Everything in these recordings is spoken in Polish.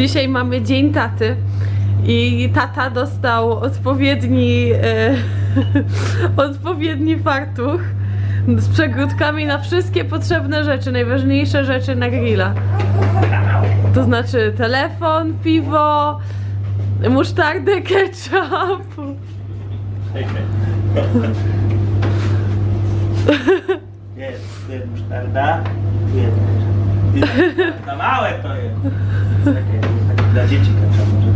Dzisiaj mamy Dzień Taty i tata dostał odpowiedni, e, odpowiedni fartuch z przegródkami na wszystkie potrzebne rzeczy, najważniejsze rzeczy na grilla. To znaczy telefon, piwo, musztardę, ketchup. Jest, jest musztarda. Jest. Za małe to jest. Dzieci kaczą, może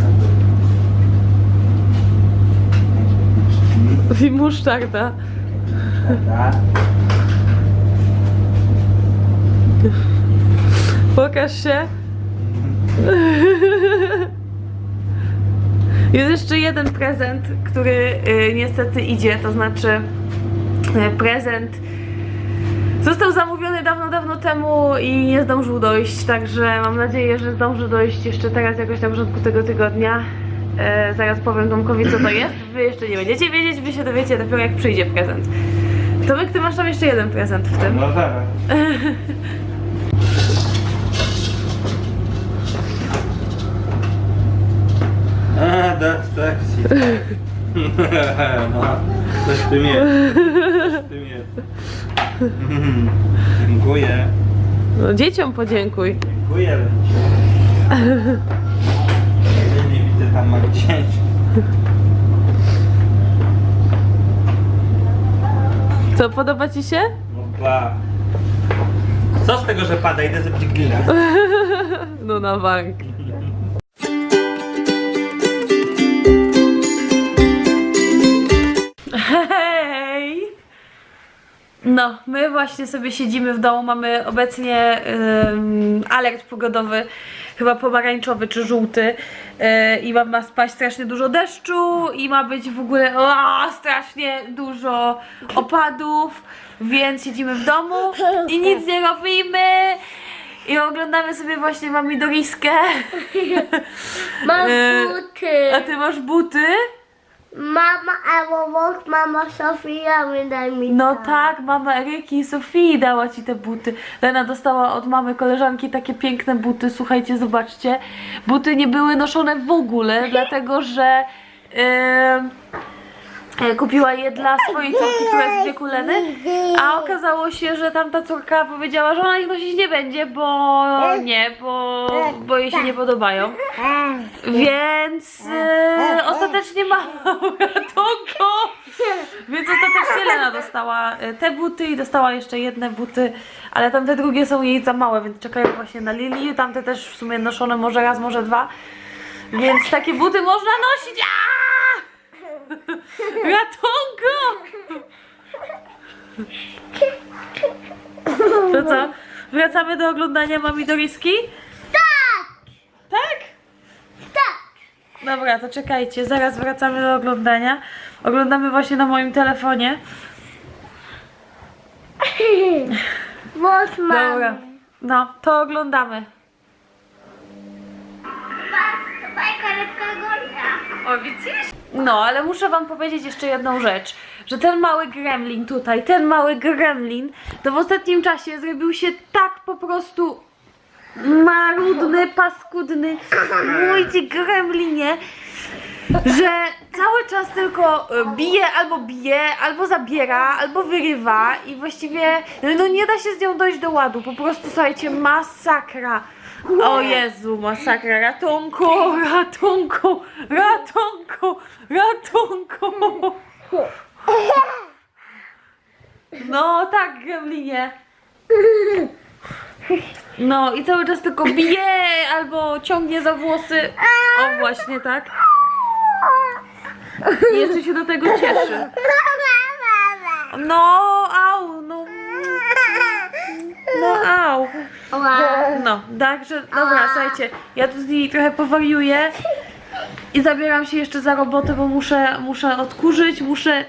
było. I musztarda. Musztarda. Pokaż się. Jest jeszcze jeden prezent, który y, niestety idzie, to znaczy y, prezent został zamówiony dawno, dawno temu i nie zdążył dojść, także mam nadzieję, że zdąży dojść jeszcze teraz jakoś na początku tego tygodnia. E, zaraz powiem Tomkowi co to jest, wy jeszcze nie będziecie wiedzieć, wy się dowiecie dopiero jak przyjdzie prezent. Tomek, ty masz tam jeszcze jeden prezent w tym. No zaraz. A, that's taxi. No, coś w tym jest. Tym jest. Mm, Dziękuję. No, dzieciom podziękuj. Dziękuję. Ja nie widzę tam ma gdzieś. Co, podoba ci się? No ba. Co z tego, że pada? Idę zrobić grilla. No na bank. No, my właśnie sobie siedzimy w domu, mamy obecnie ym, alert pogodowy, chyba pomarańczowy czy żółty yy, i ma, ma spaść strasznie dużo deszczu i ma być w ogóle o, strasznie dużo opadów, więc siedzimy w domu i nic nie robimy i oglądamy sobie właśnie Mami Doriskę. Mam E, buty. A ty masz buty? Mama Ewowok, mama Sofia wydaj mi No to. tak, mama Eryki i Sofii dała ci te buty. Lena dostała od mamy koleżanki takie piękne buty. Słuchajcie, zobaczcie. Buty nie były noszone w ogóle, dlatego że e, kupiła je dla swojej córki, która jest w wieku Leny. A okazało się, że tamta córka powiedziała, że ona ich nosić nie będzie, bo nie, bo, bo jej się nie podobają. Więc e, ostatecznie ma ratunku. Więc ostatecznie Lena dostała e, te buty i dostała jeszcze jedne buty, ale tamte drugie są jej za małe, więc czekają właśnie na Lili. Tamte też w sumie noszone może raz, może dwa. Więc takie buty można nosić. Aaaa! Ratunku! To co? Wracamy do oglądania Mami Doriski? Tak! Tak? Tak! Dobra, to czekajcie, zaraz wracamy do oglądania. Oglądamy właśnie na moim telefonie. Mam. Dobra. No, to oglądamy. O, widzisz? No, ale muszę wam powiedzieć jeszcze jedną rzecz, że ten mały gremlin tutaj, ten mały gremlin, to w ostatnim czasie zrobił się tak po prostu marudny, paskudny, mój ty gremlinie, że cały czas tylko e, bije albo bije, albo zabiera, albo wyrywa i właściwie no nie da się z nią dojść do ładu, po prostu słuchajcie, masakra. O Jezu, masakra, ratunku, ratunku, ratunku, ratunku. No tak, gremlinie. No i cały czas tylko bije albo ciągnie za włosy. O właśnie tak. I jeszcze się do tego cieszy. No, au, no. No, au. No, także, dobra, słuchajcie, ja tu z niej trochę powariuję i zabieram się jeszcze za robotę, bo muszę, muszę odkurzyć, muszę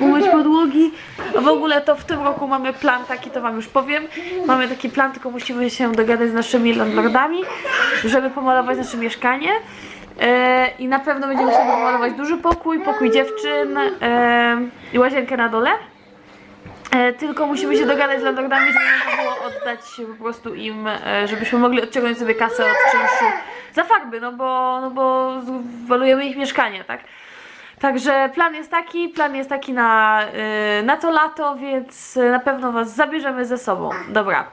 umyć podłogi. W ogóle to w tym roku mamy plan taki, to wam już powiem. Mamy taki plan, tylko musimy się dogadać z naszymi landlordami, żeby pomalować nasze mieszkanie. E, I na pewno będziemy musieli pomalować duży pokój, pokój dziewczyn e, i łazienkę na dole. E, tylko musimy się dogadać z landlordami, żeby można było oddać po prostu im, e, żebyśmy mogli odciągnąć sobie kasę od czynszu za farby, no bo, no bo walujemy ich mieszkanie, tak? Także plan jest taki, plan jest taki na, y, na to lato, więc na pewno Was zabierzemy ze sobą. Dobra.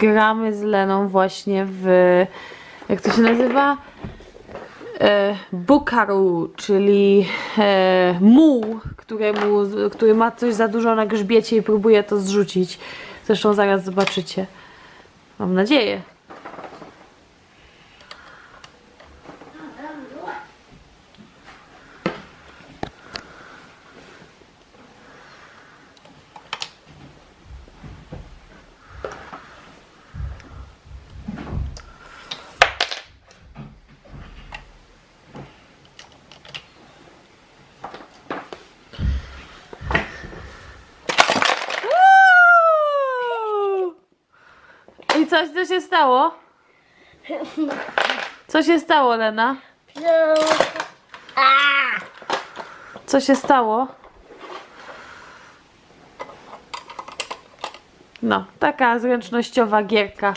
Gramy z Leną właśnie w, jak to się nazywa? E, bukaru, czyli e, muł, któremu, który ma coś za dużo na grzbiecie i próbuje to zrzucić. Zresztą zaraz zobaczycie. Mam nadzieję. Uuu! I coś, co się stało? Co się stało, Lena? Co się stało? No, taka zręcznościowa gierka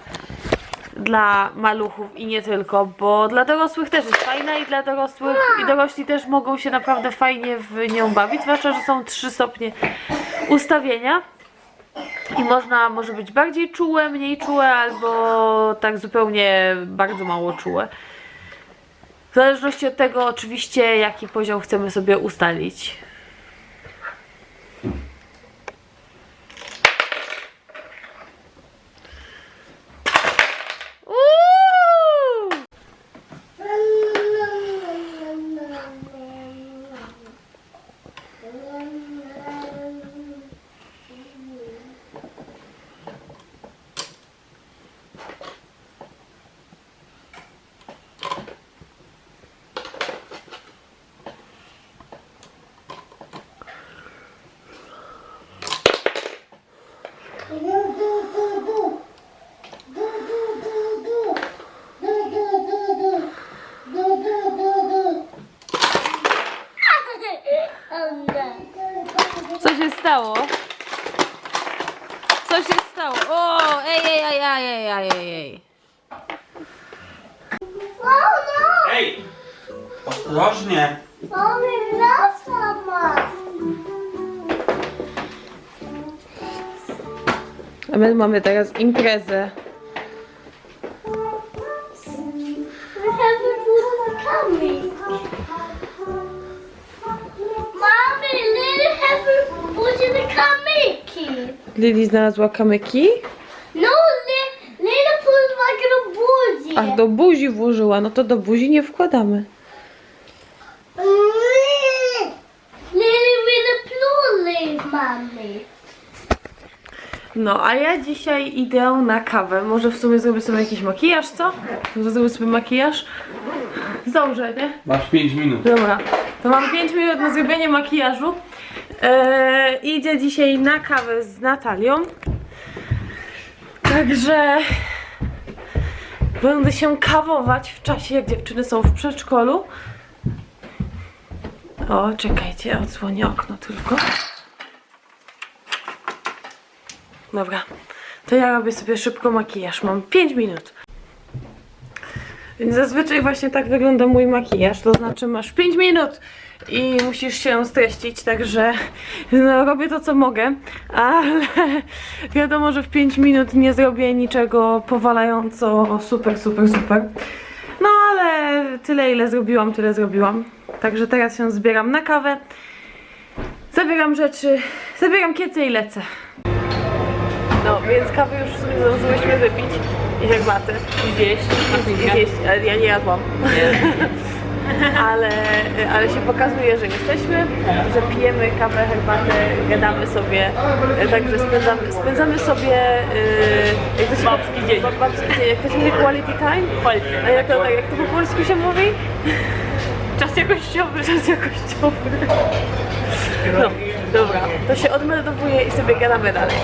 dla maluchów i nie tylko, bo dla dorosłych też jest fajna i dla dorosłych i dorośli też mogą się naprawdę fajnie w nią bawić, zwłaszcza, że są trzy stopnie ustawienia i można może być bardziej czułe, mniej czułe albo tak zupełnie bardzo mało czułe. W zależności od tego oczywiście jaki poziom chcemy sobie ustalić. Co się stało? Co się stało? O, ej, ej, ej, ej, ej, ej, ej. Wolno! Ej! Ostrożnie! Powiem rasa ma! A my mamy teraz imprezę. Lili znalazła kamyki? No, Li- Lily put like in a buzi. Ach, do buzi włożyła. No to do buzi nie wkładamy. No, a ja dzisiaj idę na kawę. Może w sumie zrobię sobie jakiś makijaż, co? Może zrobię sobie makijaż? Zdążę, nie? Masz 5 minut. Dobra, to mam 5 minut na zrobienie makijażu. Eee, idę dzisiaj na kawę z Natalią. Także będę się kawować w czasie, jak dziewczyny są w przedszkolu. O, czekajcie, odsłonię okno tylko. Dobra, to ja robię sobie szybko makijaż. Mam 5 minut. Więc zazwyczaj właśnie tak wygląda mój makijaż, to znaczy masz 5 minut i musisz się streścić, także no, robię to co mogę, ale wiadomo, że w 5 minut nie zrobię niczego powalająco super, super, super. No ale tyle ile zrobiłam, tyle zrobiłam. Także teraz się zbieram na kawę, zabieram rzeczy, zabieram kiece i lecę. No, więc kawę już zdążyłyśmy wypić i herbatę i zjeść, i zjeść, ale ja nie jadłam. ale, ale się pokazuje, że jesteśmy, że pijemy kawę, herbatę, gadamy sobie, także spędzamy, spędzamy sobie e, jak to się babski dzień. Babski dzień, jak to się mówi quality time? A jak to, tak, jak to po polsku się mówi? Czas jakościowy. Czas jakościowy. No, dobra, to się odmeldowuje i sobie gadamy dalej.